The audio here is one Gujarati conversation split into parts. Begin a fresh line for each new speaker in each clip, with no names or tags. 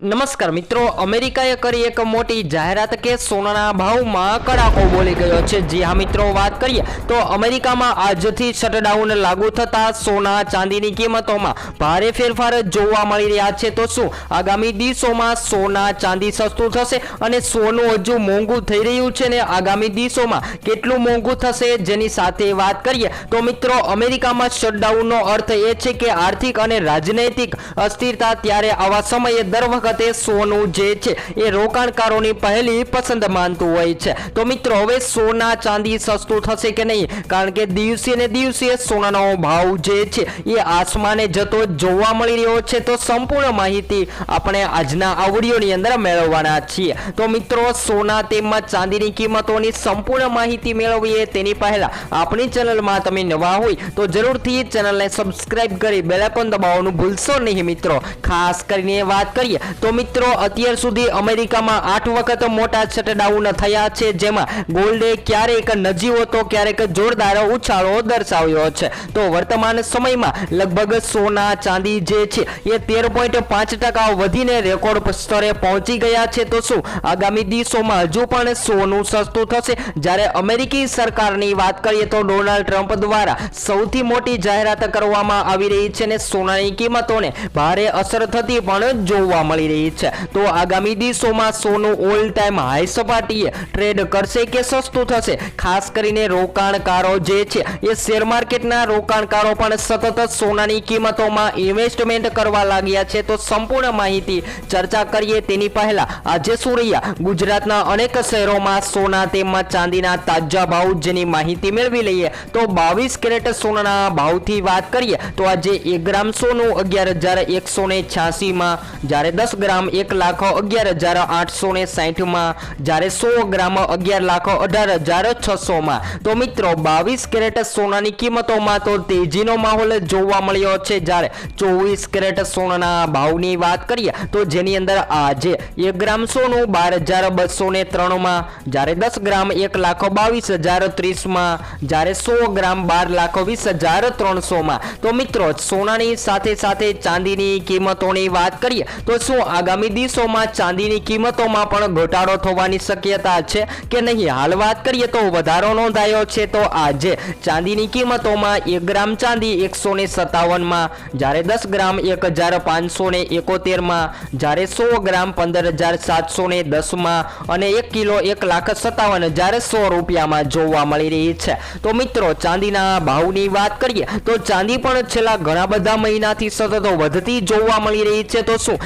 નમસ્કાર મિત્રો, અમેરિકાએ કરી એક મોટી જાહેરાત કે સોનાના ભાવમાં કડાકો બોલી ગયો છે. જી હા મિત્રો, વાત કરીએ તો અમેરિકામાં આજથી શટડાઉન લાગુ થતા સોના ચાંદીની કિંમતોમાં ભારે ફેરફાર જોવા મળી રહ્યા છે. તો શું આગામી દિવસોમાં સોના ચાંદી સસ્તું થશે અને સોનું હજુ મોંઘું થઈ રહ્યું છે ને આગામી દિવસોમાં કેટલું મોંઘું થશે જેની સાથે વાત કરીએ તો મિત્રો, અમેરિકામાં શટડાઉનનો અર્થ એ છે કે આર્થિક અને રાજનૈતિક અસ્થિરતા ત્યારે આવા સમયે દર વખતે સોનું જે છે એ રોકાણકારોની પહેલી પસંદ માનતું હોય છે. તો મિત્રો, હવે સોના ચાંદી સસ્તું થશે કે નહીં? કારણ કે દિવસે ને દિવસે સોનાનો ભાવ જે છે એ આસમાને જતો જોવા મળી રહ્યો છે. તો સંપૂર્ણ માહિતી આપણે આજના આ વિડીયોની અંદર મેળવવાના છીએ. તો મિત્રો, સોના તેમજ ચાંદીની કિંમતોની સંપૂર્ણ માહિતી મેળવીએ તેની પહેલા આપણી ચેનલમાં તમે નવા હોય તો જરૂરથી ચેનલને સબસ્ક્રાઇબ કરી બેલાઇકોન દબાવવાનું ભૂલશો નહીં મિત્રો. ખાસ કરીને વાત કરીએ તો મિત્રો, અત્યાર સુધી અમેરિકામાં આઠ વખત મોટા શટડાઉન થયા છે, જેમાં ગોલ્ડે ક્યારેક નજીવો તો ક્યારેક જોરદાર ઉછાળો દર્શાવ્યો છે. તો વર્તમાન સમયમાં લગભગ સોના ચાંદી જે છે, એ તેર પોઈન્ટ પાંચ ટકા વધીને રેકોર્ડ સ્તરે પહોંચી ગયા છે. તો શું આગામી દિવસોમાં હજુ પણ સોનું સસ્તું થશે? જ્યારે અમેરિકી સરકારની વાત કરીએ તો ડોનાલ્ડ ટ્રમ્પ દ્વારા સૌથી મોટી જાહેરાત કરવામાં આવી રહી છે ને સોનાની કિંમતોને ભારે અસર થતી પણ જોવા મળી રહી છે. તો આગામી દિવસોમાં સોનું ઓલ ટાઈમ હાઈ સપાટીએ ટ્રેડ કરશે કે સસ્તું થશે? ખાસ કરીને રોકાણકારો જે છે, એ શેર માર્કેટના રોકાણકારો પણ સતત સોનાની કિંમતોમાં ઇન્વેસ્ટમેન્ટ કરવા લાગ્યા છે. તો સંપૂર્ણ માહિતી ચર્ચા કરીએ તેની પહેલા. આજે શું ગુજરાતના અનેક શહેરોમાં સોના તેમજ ચાંદીના તાજા ભાવ જેની માહિતી મેળવી લઈએ. તો બાવીસ કેરેટ સોનાના ભાવથી વાત કરીએ. તો આજે એક ગ્રામ સોનું અગિયાર હજાર એકસો ને છ્યાસીમાં જ્યારે દસ ગ્રામ એક લાખ અગિયાર હજાર આઠસો ને સાહીઠમાં, જ્યારે સો ગ્રામ અગિયાર લાખ અઢાર હજાર છસોમાં. તો મિત્રો, બાવીસ કેરેટ સોનાની કિંમતોમાં તો તેજીનો માહોલ જોવા મળ્યો છે. જ્યારે ચોવીસ કેરેટ સોનાના ભાવની વાત કરીએ, તો જેની અંદર આજે એક ગ્રામ સોનું બાર હજાર બસો ને ત્રણમાં, જ્યારે દસ ગ્રામ એક લાખ બાવીસ હજાર ત્રીસમાં, જ્યારે સો ગ્રામ બાર લાખ વીસ હજાર ત્રણસોમાં. તો મિત્રો, સોનાની સાથે સાથે ચાંદીની કિંમતોની વાત કરીએ, તો શું આગામી દિવસોમાં ચાંદીની કિંમતોમાં પણ ઘટાડો થવાની શક્યતા છે કે નહીં? હાલ વાત કરીએ તો વધારો નોંધાયો છે તો આજે ચાંદીની કિંમતોમાં એક ગ્રામ ચાંદી એકસો ને સત્તાવનમાં, જ્યારે દસ ગ્રામ એક હજાર પાંચસો ને એકોતેરમાં, જ્યારે સો ગ્રામ પંદર હજાર સાતસો ને દસમાં અને એક કિલો એક લાખ સત્તાવન હજાર સો રૂપિયામાં જોવા મળી રહી છે. તો મિત્રો, ચાંદીના ભાવની વાત કરીએ તો ચાંદી પણ છેલ્લા ઘણા બધા મહિનાથી સતત વધતી જોવા મળી રહી છે. તો શું?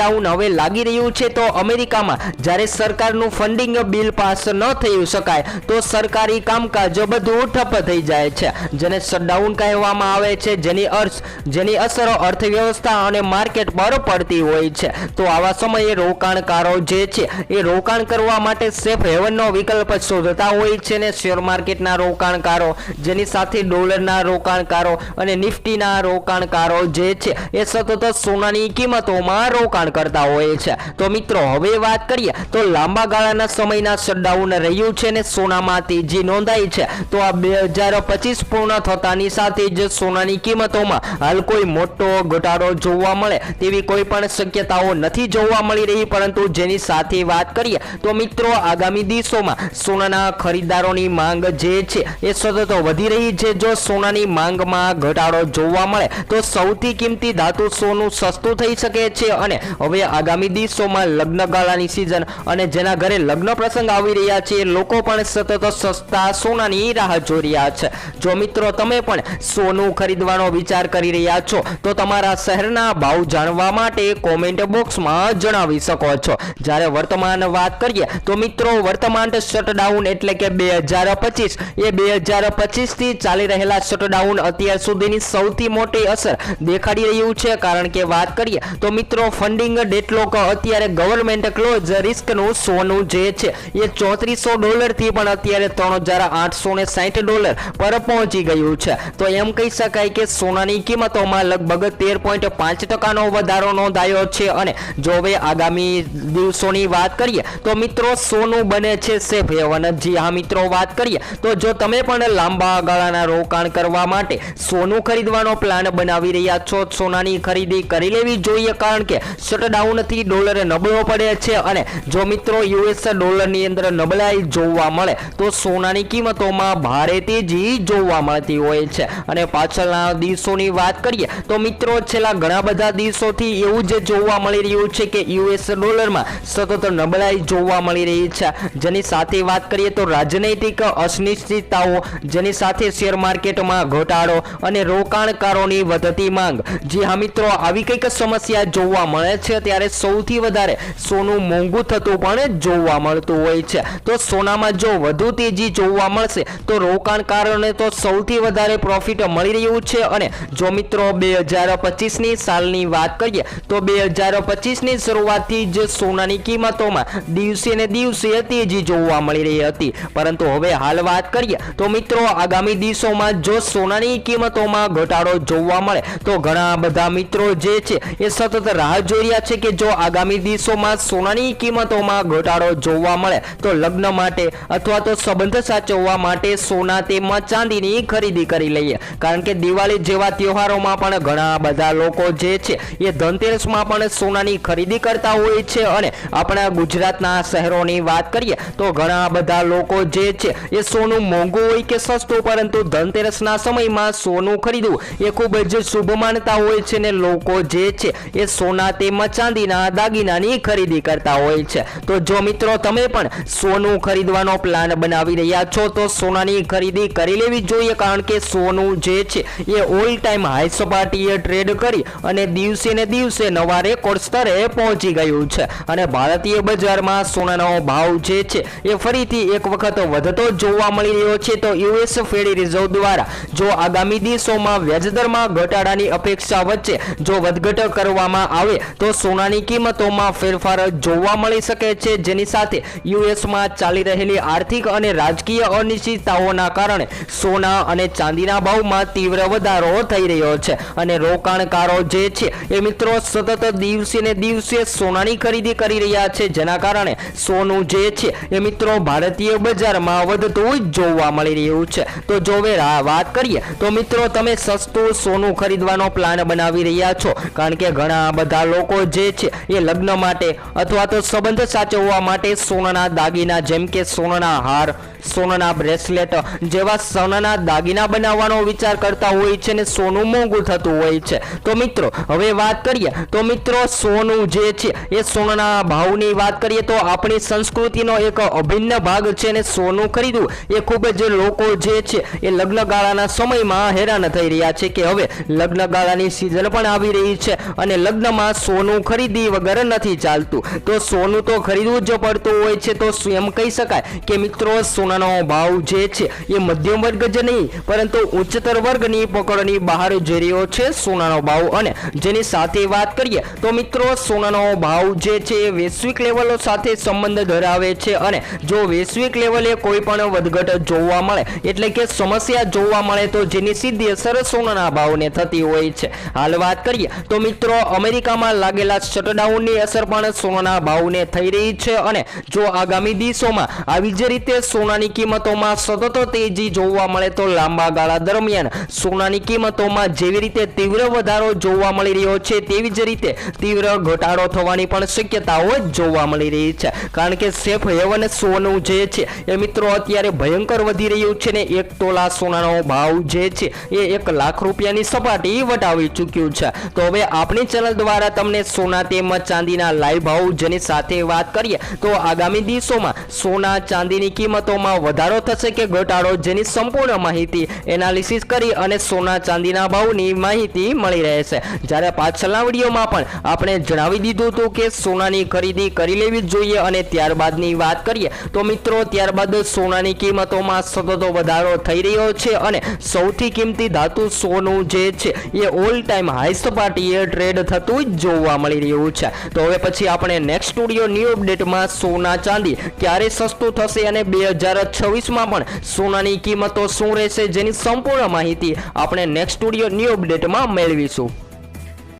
શટડાઉન હવે લાગી રહ્યું છે, તો અમેરિકામાં જ્યારે સરકારનું ફંડિંગ બિલ પાસ ન થઈ શકાય, તો સરકારી કામકાજ બધું ઠપ થઈ જાય છે. જેને શટડાઉન કહેવામાં આવે છે, જેની અર્થ, જેની અસરો અર્થવ્યવસ્થા અને માર્કેટ પર પડતી હોય છે. તો આવા સમયે રોકાણકારો જે છે, એ રોકાણ કરવા માટે સેફ હેવનનો વિકલ્પ શોધતા હોય છે ને શેર માર્કેટના રોકાણકારો, જેની સાથે ડોલરના રોકાણકારો અને નિફ્ટીના રોકાણકારો જે છે, એ સતત સોનાની કિંમતોમાં રોકાણ કરતા હોય છે. તો મિત્રો, હવે વાત કરીએ, તો લાંબા ગાળાના સમયના શટડાઉન રહ્યું છે ને સોનામાં તેજી નોંધાઈ છે. તો આ બે હજાર પચીસ પૂર્ણ થતાની સાથે જ સોનાની કિંમતોમાં હાલ કોઈ મોટો ઘટાડો જોવા મળે તેવી કોઈ પણ શક્યતાઓ નથી જોવા મળી રહી, પરંતુ જેની સાથે વાત કરીએ, તો મિત્રો, આગામી દિવસોમાં સોનાના ખરીદદારોની માંગ જે છે એ સતત વધી રહી છે. જો સોનાની માંગમાં ઘટાડો જોવા મળે, તો સૌથી કિંમતી ધાતુ સોનું સસ્તું થઈ શકે છે અને હવે આગામી દિવસોમાં લગ્ન ગાળાની સિઝન અને જેના ઘરે લગ્ન પ્રસંગ આવી રહ્યા છે, લોકો પણ સતત સસ્તા સોનાની રાહ જોઈ રહ્યા છે. જો મિત્રો, તમે પણ સોનું ખરીદવાનો વિચાર કરી રહ્યા છો, તો તમારા શહેરના ભાવ જાણવા માટે કોમેન્ટ બોક્સમાં જણાવી શકો છો. જ્યારે વર્તમાન વાત કરીએ, તો મિત્રો, વર્તમાન શટડાઉન એટલે કે બે હજાર પચીસ. એ બે હજાર પચીસથી ચાલી રહેલા શટડાઉન અત્યાર સુધીની સૌથી મોટી અસર દેખાડી રહ્યું છે. કારણ કે વાત કરીએ, તો મિત્રો ફંડિંગ ડેટલોક અત્યારે ગવર્મેન્ટ ક્લોઝ રિસ્કનું સોનું જે છે, એ ચોત્રીસો ડોલરથી પણ અત્યારે ત્રણ હજાર આઠસો ને સાઠ ડોલર પર પહોંચી ગયું છે. તો એમ કહી શકાય કે સોનાની કિંમતોમાં લગભગ તેર પોઈન્ટ પાંચ ટકાનો વધારો નોંધાયો છે અને જો હવે આગામી દિવસોની વાત કરીએ, તો મિત્રો સોનું બને છે સેફ હેવન જી હા મિત્રો, વાત કરીએ, તો જો તમે પણ લાંબા ગાળાના રોકાણ કરવા માટે સોનું ખરીદવાનો પ્લાન બનાવી રહ્યા છો, સોનાની ખરીદી કરી લેવી જોઈએ, કારણ કે શટડાઉનથી ડોલર નબળો પડે છે અને જો મિત્રો યુએસ ડોલરની અંદર નબળાઈ જોવા મળે, તો સોનાની કિંમતોમાં ભારે તેજી જોવા મળતી હોય છે. અને પાછળના દિવસોની વાત કરીએ, તો મિત્રો છેલ્લા ઘણા બધા દિવસોથી એવું જ જોવા મળી રહ્યું છે કે યુએસ ડોલરમાં સતત નબળાઈ જોવા મળી રહી છે. જેની સાથે વાત કરીએ તો રાજનૈતિક અનિશ્ચિતતાઓ, જેની સાથે શેર માર્કેટમાં ઘટાડો અને રોકાણકારોની વધતી માંગ. જી હા મિત્રો, આવી કંઈક સમસ્યા જોવા મળે છે ત્યારે સૌથી વધારે સોનું મોંઘું થતું પણ જોવા મળતું હોય છે. તો સોનામાં જો વધુ તેજી જોવા મળશે, તો રોકાણકારોને તો સૌથી વધારે પ્રોફિટ મળી રહ્યું છે. અને જો મિત્રો બે હજાર પચીસની સાલની વાત કરીએ, તો બે હજાર પચીસની શરૂઆતથી જ સોનાની કિંમતોમાં દિવસે ને દિવસે તેજી જોવા મળી રહી હતી. પરંતુ હવે હાલ વાત કરીએ, તો મિત્રો આગામી દિવસોમાં જો સોનાની કિંમતોમાં ઘટાડો જોવા મળે, તો ઘણા બધા મિત્રો જે છે, એ સતત રાહ જોઈ રહ્યા છે કે જો આગામી દિવસોમાં સોનાની કિંમતોમાં ઘટાડો જોવા મળે, તો લગ્ન માટે અથવા તો સંબંધ સાચવવા માટે સોના તેમજ ચાંદીની ખરીદી કરી લઈએ. કારણ કે દિવાળી જેવા તહેવારોમાં પણ ઘણા બધા લોકો જે છે, એ ધનતેરસમાં પણ સોનાની ખરીદી કરતા હોય છે. અને આપણા ગુજરાતના શહેરોની વાત કરીએ, તો ઘણા બધા લોકો જે છે, એ સોનું મોંઘું હોય કે સસ્તું, પરંતુ ધનતેરસના સમયમાં સોનું ખરીદવું એ ખૂબ જ શુભ માનતા હોય છે ને લોકો જે છે, એ સોના તેમજ ચાંદીના દાગીનાની ખરીદી કરતા હોય છે. તો જો મિત્રો, તમે પણ સોનું ખરીદવાનો પ્લાન બનાવી રહ્યા છો, તો સોનાની ખરીદી કરી લેવી જોઈએ, કારણ કે સોનું જે છે, એ ઓલ ટાઈમ હાઈ સપાટીએ ટ્રેડ કરી અને દિવસે ને દિવસે નવા રેકોર્ડ સ્તરે પહોંચી ગયું છે. અને ભારતીય બજારમાં સોનાનો ભાવ જે છે, એ ફરીથી એક વખત વધતો જોવા મળી રહ્યો છે. તો યુએસ ફેડી રિઝર્વ દ્વારા જો આગામી દિવસોમાં વ્યાજદરમાં ઘટાડાની અપેક્ષા વચ્ચે જો વધઘટ કરવામાં આવે, તો સોનાની કિંમતોમાં ફેરફાર જોવા મળી શકે છે. જેની સાથે યુએસમાં ચાલી રહેલી આર્થિક અને રાજકીય અનિશ્ચિતતાઓના કારણે સોના અને ચાંદીના ભાવમાં તીવ્ર વધારો થઈ રહ્યો છે. અને રોકાણકારો જે છે એ મિત્રો સતત દિવસે ને દિવસે સોનાની ખરીદી કરી રહ્યા છે. જેના કારણે સોનું જે છે એ મિત્રો ભારતીય બજારમાં વધતું જોવા મળી રહ્યું છે. તો જો હવે વાત કરીએ, તો મિત્રો તમે સસ્તું સોનું ખરીદવાનો પ્લાન બનાવી રહ્યા છો. કારણ કે ઘણા બધા લોકો જે છે એ લગ્ન માટે અથવા તો સંબંધ સાચવવા માટે સોનાના દાગીના, જેમ કે સોનાના હાર સોનાના બ્રેસલેટ જેવા સોનાના દાગીના બનાવવાનો વિચાર કરતા હોય છે ને સોનું મોંઘું થતું હોય છે. તો મિત્રો, હવે વાત કરીએ. તો મિત્રો, સોનું જે છે, એ સોનાના ભાવની વાત કરીએ તો આપણી સંસ્કૃતિનો એક અભિન્ન ભાગ છે ને સોનું ખરીદવું એ ખૂબ જ લોકો જે છે, એ લગ્ન ગાળાના સમયમાં હેરાન થઈ રહ્યા છે કે હવે લગ્ન ગાળાની સિઝન પણ આવી રહી છે અને લગ્નમાં સોનું ખરીદી વગર નથી ચાલતું. તો સોનું તો ખરીદવું જ પડતું હોય છે તો એમ કહી શકાય કે મિત્રો સોનાનો ભાવ જે છે એ મધ્યમ વર્ગ જ નહીં, પરંતુ ઉચ્ચતર વર્ગની પકડની બહાર જઈ રહ્યો છે સોનાનો ભાવ. અને જેની સાથે વાત કરીએ તો મિત્રો, સોનાનો ભાવ જે છે એ વૈશ્વિક લેવલો સાથે સંબંધ ધરાવે છે. અને જો વૈશ્વિક લેવલે કોઈ પણ વધઘટ જોવા મળે, એટલે કે સમસ્યા જોવા મળે, તો જેની સીધી અસર સોનાના ભાવને થતી હોય છે. હાલ વાત કરીએ તો મિત્રો, અમેરિકામાં લાગેલા શટડાઉનની અસર પણ સોનાના ભાવને થઈ રહી છે. અને જો આગામી દિવસોમાં આવી જ રીતે સોનાની કિંમતોમાં સતત તેજી જોવા મળે તો લાંબા ગાળા દરમિયાન સોનાની કિંમતોમાં જેવી રીતે તીવ્ર વધારો જોવા મળી રહ્યો છે, તેવી જ રીતે તીવ્ર ઘટાડો થવાની પણ શક્યતાઓ જોવા મળી રહી છે. કારણ કે સેફ હેવન સોનું જે છે, એ મિત્રો અત્યારે ભયંકર વધી રહ્યું છે ને એક તોલા સોનાનો ભાવ જે છે, એ એક લાખ રૂપિયાની સપાટી વટાવી ચૂક્યું છે. તો હવે આપણી ચેનલ દ્વારા તમને સોના તેમજ ચાંદીના લાઈવ ભાવ જેની સાથે વાત કરીએ, તો આગામી દિવસોમાં સોના ચાંદીની કિંમતોમાં વધારો થશે કે ઘટાડો જેની સંપૂર્ણ માહિતી એનાલિસિસ કરી અને સોના ચાંદીના ભાવની માહિતી મળી રહેશે જ્યારે પાછળના વિડીયોમાં પણ આપણે જણાવી દીધું હતું કે સોનાની ખરીદી કરી લેવી જોઈએ અને ત્યારબાદની વાત કરીએ તો મિત્રો, ત્યારબાદ સોનાની કિંમતોમાં સતત વધારો થઈ રહ્યો છે અને સૌથી કિંમતી ધાતુ સોનું જે છે એ ઓલ ટાઈમ હાઈ સપાટીએ ટ્રેડ થતું જ જોવા મળી રહ્યું છે. તો હવે પછી આપણે નેક્સ્ટ સ્ટુડિયો ન્યૂ અપડેટમાં સોના ચાંદી ક્યારે સસ્તું થશે અને બે હજાર છવ્વીસમાં પણ સોનાની કિંમતો શું રહેશે જેની સંપૂર્ણ માહિતી આપણે નેક્સ્ટ સ્ટુડિયો ન્યૂ અપડેટમાં મેળવીશું.